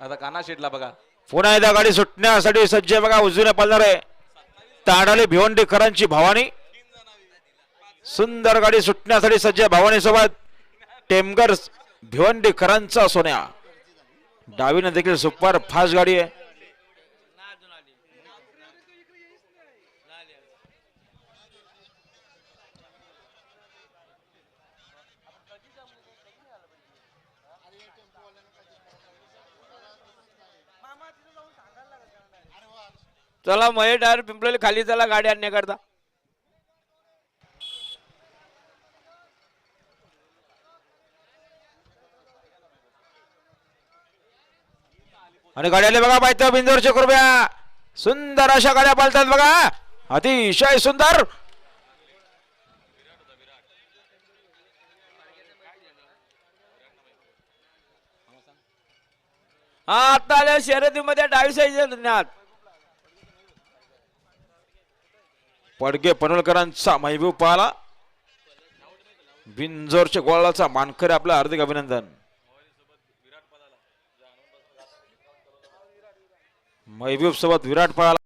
आता काना शेटला बघा. पुन्हा एकदा गाडी सुटण्यासाठी सज्ज बघा उजवीने पळणार आहे. ताडाले भिवंडीकरांची भवानी. सुंदर गाडी सुटण्यासाठी सज्ज भवानी सोबत टेमगर भिवंडीकरांचा सोन्या. डावीनं देखील सुपर फास्ट गाडी आहे. चला मये डायर पिंपळेला खाली चला गाडी आणण्याकरता. आणि गाड्याला बघा पाहिजे बिंदोरचे कृपया सुंदर अशा गाड्या पालतात बघा. अतिशय सुंदर. हा आता आल्या शर्यतीमध्ये डावी साईड ज्ञात पडगे पनोळकरांचा महबूब पाला बिंजोरच्या गोळाचा मानकरी आपलं हार्दिक अभिनंदन. महबूब सोबत विराट पळाला